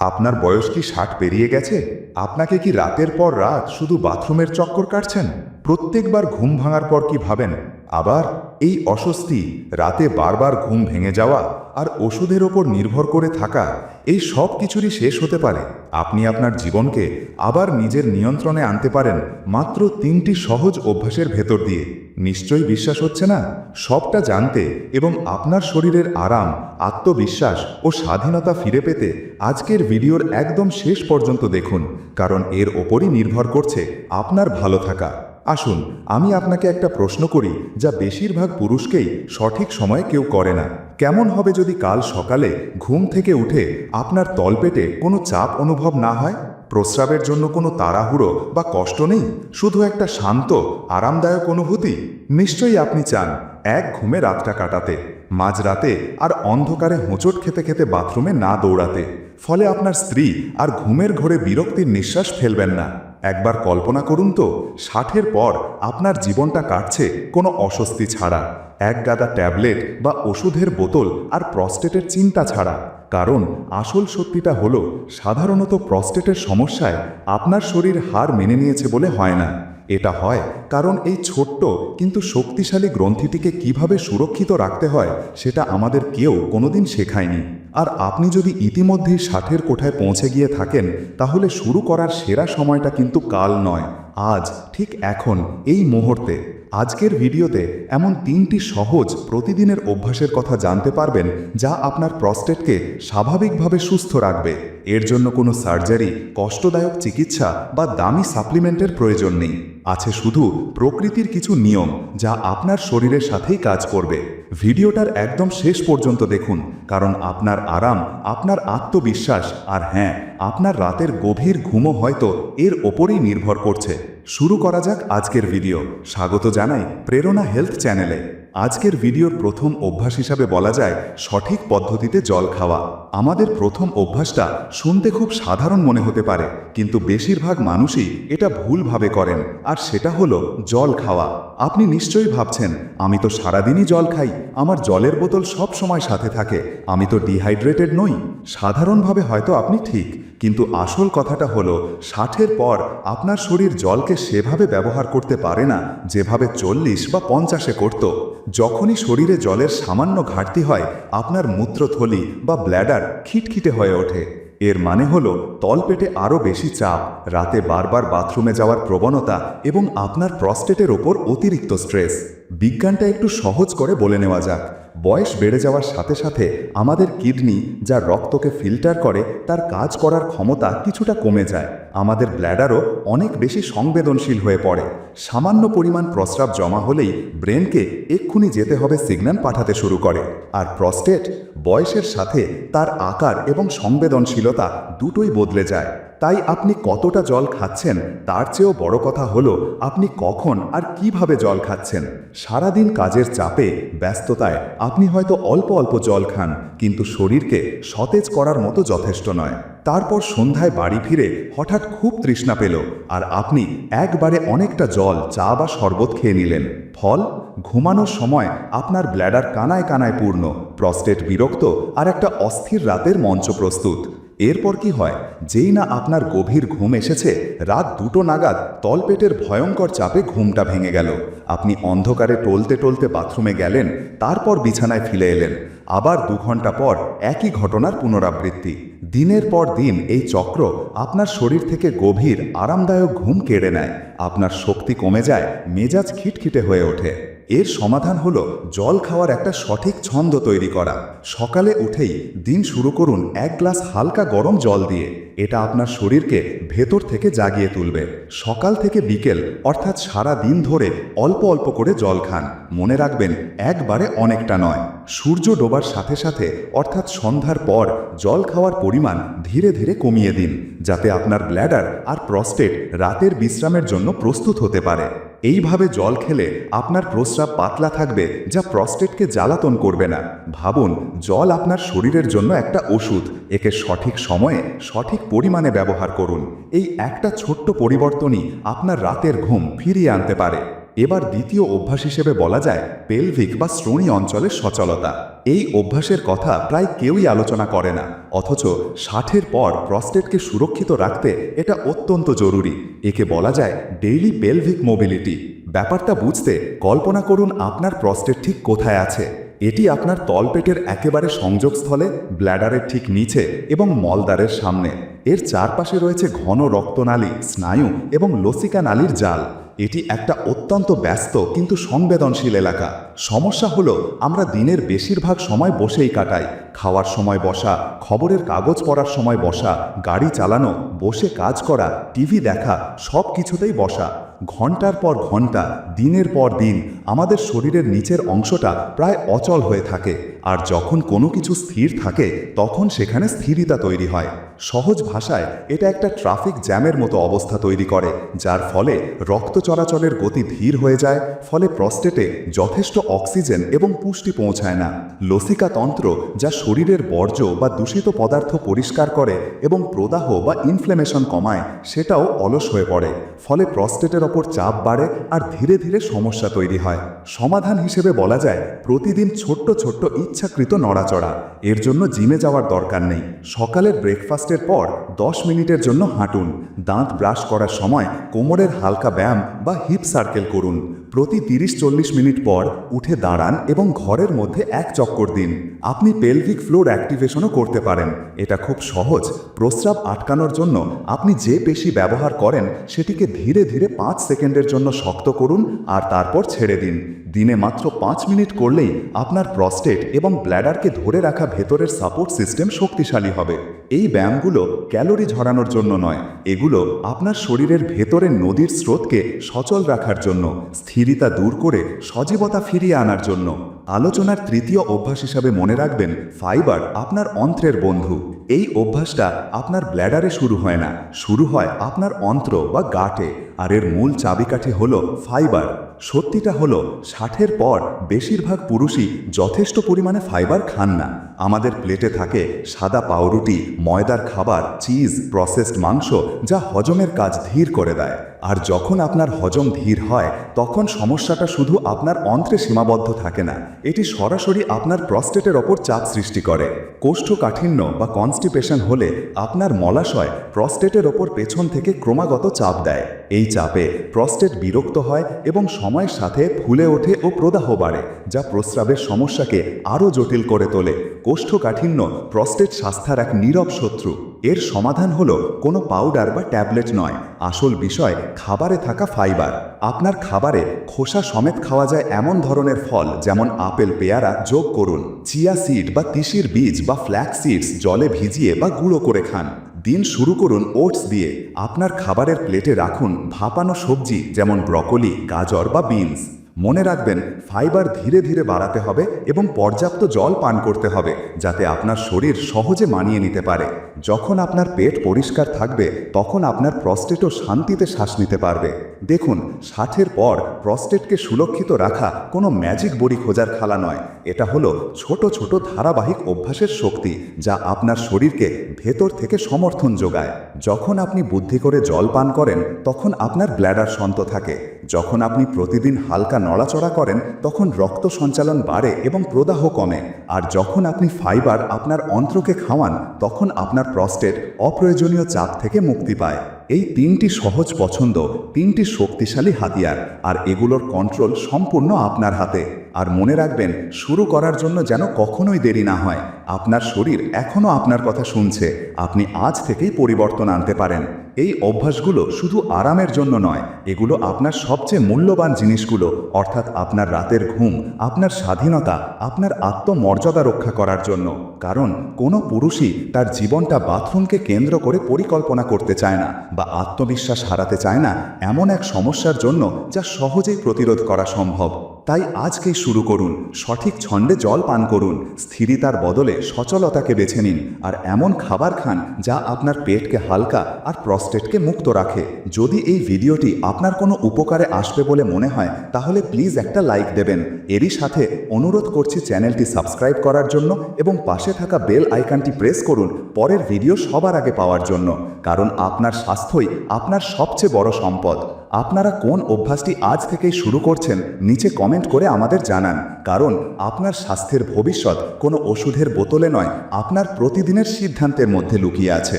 আপনার বয়স কি ষাট পেরিয়ে গেছে? আপনাকে কি রাতের পর রাত শুধু বাথরুমের চক্কর কাটছেন? প্রত্যেকবার ঘুম ভাঙার পর কি ভাবেন? আবার এই অস্বস্তি রাতে বারবার ঘুম ভেঙে যাওয়া আর ওষুধের ওপর নির্ভর করে থাকা, এই সব কিছুরই শেষ হতে পারে। আপনি আপনার জীবনকে আবার নিজের নিয়ন্ত্রণে আনতে পারেন মাত্র তিনটি সহজ অভ্যাসের ভেতর দিয়ে। নিশ্চয়ই বিশ্বাস হচ্ছে না? সবটা জানতে এবং আপনার শরীরের আরাম, আত্মবিশ্বাস ও স্বাধীনতা ফিরে পেতে আজকের ভিডিওর একদম শেষ পর্যন্ত দেখুন, কারণ এর ওপরই নির্ভর করছে আপনার ভালো থাকা। আসুন, আমি আপনাকে একটা প্রশ্ন করি, যা বেশিরভাগ পুরুষকেই সঠিক সময়ে কেউ করে না। কেমন হবে যদি কাল সকালে ঘুম থেকে উঠে আপনার তলপেটে কোনো চাপ অনুভব না হয়? প্রস্রাবের জন্য কোনো তাড়াহুড়ো বা কষ্ট নেই? শুধু একটা শান্ত, আরামদায়ক অনুভূতি? নিশ্চয়ই আপনি চান এক ঘুমে রাতটা কাটাতে, মাঝরাতে আর অন্ধকারে হোঁচট খেতে খেতে বাথরুমে না দৌড়াতে। ফলে আপনার স্ত্রী আর ঘুমের ঘোরে বিরক্তির নিঃশ্বাস ফেলবেন না। একবার কল্পনা করুন তো ষাটের পর আপনার জীবনটা কাটছে কোনো অস্বস্তি ছাড়া। এক গাদা ট্যাবলেট বা ওষুধের বোতল আর প্রস্টেটের চিন্তা ছাড়া। কারণ আসল সত্যিটা হলো, সাধারণত প্রস্টেটের সমস্যায় আপনার শরীর হার মেনে নিয়েছে বলে হয় না। এটা হয় কারণ এই ছোট্ট কিন্তু শক্তিশালী গ্রন্থিটিকে কীভাবে সুরক্ষিত রাখতে হয়, সেটা আমাদের কেউ কোনোদিন শেখায়নি। আর আপনি যদি ইতিমধ্যেই ষাটের কোঠায় পৌঁছে গিয়ে থাকেন, তাহলে শুরু করার সেরা সময়টা কিন্তু কাল নয়, আজ ঠিক এখন, এই মুহূর্তে। আজকের ভিডিওতে এমন তিনটি সহজ প্রতিদিনের অভ্যাসের কথা জানতে পারবেন যা আপনার প্রস্টেটকে স্বাভাবিকভাবে সুস্থ রাখবে। এর জন্য কোনো সার্জারি, কষ্টদায়ক চিকিৎসা বা দামি সাপ্লিমেন্টের প্রয়োজন নেই। আছে শুধু প্রকৃতির কিছু নিয়ম যা আপনার শরীরের সাথেই কাজ করবে। ভিডিওটার একদম শেষ পর্যন্ত দেখুন। কারণ আপনার আরাম, আপনার আত্মবিশ্বাস আর হ্যাঁ আপনার রাতের গভীর ঘুমও হয়তো এর ওপরেই নির্ভর করছে। শুরু করা যাক আজকের ভিডিও। স্বাগত জানাই প্রেরণা হেলথ চ্যানেলে। আজকের ভিডিওর প্রথম অভ্যাস হিসাবে বলা যায় সঠিক পদ্ধতিতে জল খাওয়া। আমাদের প্রথম অভ্যাসটা শুনতে খুব সাধারণ মনে হতে পারে, কিন্তু বেশিরভাগ মানুষই এটা ভুলভাবে করেন, আর সেটা হলো জল খাওয়া। আপনি নিশ্চয়ই ভাবছেন, আমি তো সারাদিনই জল খাই, আমার জলের বোতল সব সময় সাথে থাকে আমি তো ডিহাইড্রেটেড নই। সাধারণভাবে হয়তো আপনি ঠিক, কিন্তু আসল কথাটা হলো, ষাটের পর আপনার শরীর জলকে সেভাবে ব্যবহার করতে পারে না, যেভাবে চল্লিশ বা পঞ্চাশে করত। যখনই শরীরে জলের সামান্য ঘাটতি হয়, আপনার মূত্রথলি বা ব্ল্যাডার খিটখিটে হয়ে ওঠে। এর মানে হলো, তলপেটে আরও বেশি চাপ, রাতে বারবার বাথরুমে যাওয়ার প্রবণতা এবং আপনার প্রস্টেটের ওপর অতিরিক্ত স্ট্রেস। বিজ্ঞানটা একটু সহজ করে বলে নেওয়া যাক। বয়স বেড়ে যাওয়ার সাথে সাথে আমাদের কিডনি যা রক্তকে ফিল্টার করে, তার কাজ করার ক্ষমতা কিছুটা কমে যায়। আমাদের ব্ল্যাডারও অনেক বেশি সংবেদনশীল হয়ে পড়ে। সামান্য পরিমাণ প্রস্রাব জমা হলেই ব্রেনকে এক্ষুনি যেতে হবে সিগন্যাল পাঠাতে শুরু করে। আর প্রস্টেট বয়সের সাথে তার আকার এবং সংবেদনশীলতা দুটোই বদলে যায়। তাই আপনি কতটা জল খাচ্ছেন তার চেয়েও বড় কথা হলো, আপনি কখন আর কীভাবে জল খাচ্ছেন। সারাদিন কাজের চাপে, ব্যস্ততায় আপনি হয়তো অল্প অল্প জল খান, কিন্তু শরীরকে সতেজ করার মতো যথেষ্ট নয়। তারপর সন্ধ্যায় বাড়ি ফিরে হঠাৎ খুব তৃষ্ণা পেল আর আপনি একবারে অনেকটা জল, চা বা শরবত খেয়ে নিলেন। ফল? ঘুমানোর সময় আপনার ব্ল্যাডার কানায় কানায় পূর্ণ, প্রস্টেট বিরক্ত আর একটা অস্থির রাতের মঞ্চ প্রস্তুত। এরপর কি হয়? যেই না আপনার গভীর ঘুম এসেছে, রাত দুটো নাগাদ তলপেটের ভয়ঙ্কর চাপে ঘুমটা ভেঙে গেল। আপনি অন্ধকারে টলতে টলতে বাথরুমে গেলেন, তারপর বিছানায় ফিরে এলেন। আবার দু ঘণ্টা পর একই ঘটনার পুনরাবৃত্তি। দিনের পর দিন এই চক্র আপনার শরীর থেকে গভীর, আরামদায়ক ঘুম কেড়ে নেয়। আপনার শক্তি কমে যায়, মেজাজ খিটখিটে হয়ে ওঠে। এর সমাধান হল জল খাওয়ার একটা সঠিক ছন্দ তৈরি করা। সকালে উঠেই দিন শুরু করুন এক গ্লাস হালকা গরম জল দিয়ে। এটা আপনার শরীরকে ভেতর থেকে জাগিয়ে তুলবে। সকাল থেকে বিকেল, অর্থাৎ সারা দিন ধরে অল্প অল্প করে জল খান। মনে রাখবেন, একবারে অনেকটা নয়। সূর্য ডোবার সাথে সাথে, অর্থাৎ সন্ধ্যার পর, জল খাওয়ার পরিমাণ ধীরে ধীরে কমিয়ে দিন, যাতে আপনার ব্ল্যাডার আর প্রস্টেট রাতের বিশ্রামের জন্য প্রস্তুত হতে পারে। এইভাবে জল খেলে আপনার প্রস্রাব পাতলা থাকবে যা প্রস্টেটকে জ্বালাতন করবে না। ভাবুন, জল আপনার শরীরের জন্য একটা ওষুধ। একে সঠিক সময়ে সঠিক পরিমাণে ব্যবহার করুন। এই একটা ছোট্ট পরিবর্তনই আপনার রাতের ঘুম ফিরিয়ে আনতে পারে। এবার দ্বিতীয় অভ্যাস হিসেবে বলা যায় পেলভিক বা শ্রোণী অঞ্চলের সচলতা। এই অভ্যাসের কথা প্রায় কেউই আলোচনা করে না, অথচ ষাটের পর প্রস্টেটকে সুরক্ষিত রাখতে এটা অত্যন্ত জরুরি। একে বলা যায় ডেইলি পেলভিক মোবিলিটি। ব্যাপারটা বুঝতে কল্পনা করুন আপনার প্রস্টেট ঠিক কোথায় আছে। এটি আপনার তলপেটের একেবারে সংযোগস্থলে, ব্ল্যাডারের ঠিক নিচে এবং মলদ্বারের সামনে। এর চারপাশে রয়েছে ঘন রক্তনালী, স্নায়ু এবং লসিকা নালীর জাল। এটি একটা অত্যন্ত ব্যস্ত কিন্তু সংবেদনশীল এলাকা। সমস্যা হলো, আমরা দিনের বেশিরভাগ সময় বসেই কাটাই। খাওয়ার সময় বসা, খবরের কাগজ পড়ার সময় বসা, গাড়ি চালানো, বসে কাজ করা, টিভি দেখা, সব কিছুতেই বসা। ঘণ্টার পর ঘণ্টা, দিনের পর দিন, আমাদের শরীরের নিচের অংশটা প্রায় অচল হয়ে থাকে। আর যখন কোনো কিছু স্থির থাকে, তখন সেখানে স্থিরতা তৈরি হয়। সহজ ভাষায়, এটা একটা ট্রাফিক জ্যামের মতো অবস্থা তৈরি করে, যার ফলে রক্ত চলাচলের গতি ধীর হয়ে যায়, ফলে প্রস্টেটে যথেষ্ট অক্সিজেন এবং পুষ্টি পৌঁছায় না। লসিকা তন্ত্র যা শরীরের বর্জ্য বা দূষিত পদার্থ পরিষ্কার করে এবং প্রদাহ বা ইনফ্লেমেশন কমায়, সেটাও অলস হয়ে পড়ে। ফলে প্রস্টেটের ওপর চাপ বাড়ে আর ধীরে ধীরে সমস্যা তৈরি হয়। সমাধান হিসেবে বলা যায়, প্রতিদিন ছোট্ট ছোট্ট ইচ্ছাকৃত নড়াচড়া। এর জন্য জিমে যাওয়ার দরকার নেই। সকালের ব্রেকফাস্টের পর দশ মিনিটের জন্য হাঁটুন। দাঁত ব্রাশ করার সময় কোমরের হালকা ব্যায়াম বা হিপ সার্কেল করুন। প্রতি তিরিশ চল্লিশ মিনিট পর উঠে দাঁড়ান এবং ঘরের মধ্যে এক চক্কর দিন। আপনি পেলভিক ফ্লোর অ্যাক্টিভেশনও করতে পারেন। এটা খুব সহজ। প্রস্রাব আটকানোর জন্য আপনি যে পেশি ব্যবহার করেন, সেটিকে ধীরে ধীরে পাঁচ সেকেন্ডের জন্য শক্ত করুন আর তারপর ছেড়ে দিন। দিনে মাত্র পাঁচ মিনিট করলেই আপনার প্রস্টেট এবং ব্ল্যাডারকে ধরে রাখা ভেতরের সাপোর্ট সিস্টেম শক্তিশালী হবে। এই ব্যায়ামগুলো ক্যালোরি ঝরানোর জন্য নয়, এগুলো আপনার শরীরের ভেতরের নদীর স্রোতকে সচল রাখার জন্য, স্থিরতা দূর করে সজীবতা ফিরিয়ে আনার জন্য। আলোচনার তৃতীয় অভ্যাস হিসাবে মনে রাখবেন, ফাইবার আপনার অন্ত্রের বন্ধু। এই অভ্যাসটা আপনার ব্ল্যাডারে শুরু হয় না, শুরু হয় আপনার অন্ত্র বা গাটে। আর এর মূল চাবিকাঠি হল ফাইবার। সত্যিটা হলো, ষাটের পর বেশিরভাগ পুরুষই যথেষ্ট পরিমাণে ফাইবার খান না। আমাদের প্লেটে থাকে সাদা পাউরুটি ময়দার খাবার চিজ প্রসেসড মাংস যা হজমের কাজ ধীর করে দেয়। আর যখন আপনার হজম ধীর হয়, তখন সমস্যাটা শুধু আপনার অন্ত্রে সীমাবদ্ধ থাকে না। এটি সরাসরি আপনার প্রস্টেটের ওপর চাপ সৃষ্টি করে। কোষ্ঠকাঠিন্য বা কনস্টিপেশন হলে আপনার মলাশয় প্রস্টেটের ওপর পেছন থেকে ক্রমাগত চাপ দেয়। এই চাপে প্রস্টেট বিরক্ত হয় এবং সময়ের সাথে ফুলে ওঠে ও প্রদাহ বাড়ে, যা প্রস্রাবের সমস্যাকে আরও জটিল করে তোলে। কোষ্ঠকাঠিন্য প্রস্টেট স্বাস্থ্যের এক নীরব শত্রু। এর সমাধান হলো কোনো পাউডার বা ট্যাবলেট নয়। আসল বিষয় খাবারে থাকা ফাইবার। আপনার খাবারে খোসা সমেত খাওয়া যায় এমন ধরনের ফল যেমন আপেল, পেয়ারা যোগ করুন। চিয়া সিড বা তিসির বীজ বা ফ্ল্যাক্স সিডস জলে ভিজিয়ে বা গুঁড়ো করে খান। দিন শুরু করুন ওটস দিয়ে। আপনার খাবারের প্লেটে রাখুন ভাপানো সবজি যেমন ব্রকলি, গাজর বা বিনস। মনে রাখবেন, ফাইবার ধীরে ধীরে বাড়াতে হবে এবং পর্যাপ্ত জল পান করতে হবে যাতে আপনার শরীর সহজে মানিয়ে নিতে পারে। যখন আপনার পেট পরিষ্কার থাকবে, তখন আপনার প্রস্টেটও শান্তিতে শ্বাস নিতে পারবে। দেখুন, ষাটের পর প্রস্টেটকে সুরক্ষিত রাখা কোনো ম্যাজিক বড়ি খোঁজার খালা নয়। এটা হলো ছোট ছোট ধারাবাহিক অভ্যাসের শক্তি যা আপনার শরীরকে ভেতর থেকে সমর্থন যোগায়। যখন আপনি বুদ্ধি করে জল পান করেন, তখন আপনার ব্ল্যাডার শান্ত থাকে। যখন আপনি প্রতিদিন হালকা নড়াচড়া করেন, তখন রক্ত সঞ্চালন বাড়ে এবং প্রদাহ কমে। আর যখন আপনি ফাইবার আপনার অন্ত্রকে খাওয়ান, তখন আপনার প্রস্টেট অপ্রয়োজনীয় চাপ থেকে মুক্তি পায়। এই তিনটি সহজ পছন্দ, তিনটি শক্তিশালী হাতিয়ার, আর এগুলোর কন্ট্রোল সম্পূর্ণ আপনার হাতে। আর মনে রাখবেন, শুরু করার জন্য যেন কখনোই দেরি না হয়। আপনার শরীর এখনও আপনার কথা শুনছে। আপনি আজ থেকেই পরিবর্তন আনতে পারেন। এই অভ্যাসগুলো শুধু আরামের জন্য নয়, এগুলো আপনার সবচেয়ে মূল্যবান জিনিসগুলো। অর্থাৎ আপনার রাতের ঘুম, আপনার স্বাধীনতা, আপনার আত্মমর্যাদা রক্ষা করার জন্য। কারণ কোনো পুরুষই তার জীবনটা বাথরুমকে কেন্দ্র করে পরিকল্পনা করতে চায় না বা আত্মবিশ্বাস হারাতে চায় না এমন এক সমস্যার জন্য যা সহজেই প্রতিরোধ করা সম্ভব। তাই আজকেই শুরু করুন, সঠিক ছন্দে জল পান করুন, স্থিরিতার বদলে সচলতাকে বেছে নিন আর এমন খাবার খান যা আপনার পেটকে হালকা আর প্রস্টেটকে মুক্ত রাখে। যদি এই ভিডিওটি আপনার কোনো উপকারে আসবে বলে মনে হয়, তাহলে প্লিজ একটা লাইক দেবেন। এরই সাথে অনুরোধ করছি চ্যানেলটি সাবস্ক্রাইব করার জন্য এবং পাশে থাকা বেল আইকনটি প্রেস করুন পরের ভিডিও সবার আগে পাওয়ার জন্য, কারণ আপনার স্বাস্থ্যই আপনার সবচেয়ে বড় সম্পদ। আপনারা কোন অভ্যাসটি আজ থেকেই শুরু করছেন, নিচে কমেন্ট করে আমাদের জানান। কারণ আপনার স্বাস্থ্যের ভবিষ্যৎ কোনো ওষুধের বোতলে নয়, আপনার প্রতিদিনের সিদ্ধান্তের মধ্যে লুকিয়ে আছে।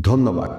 ধন্যবাদ।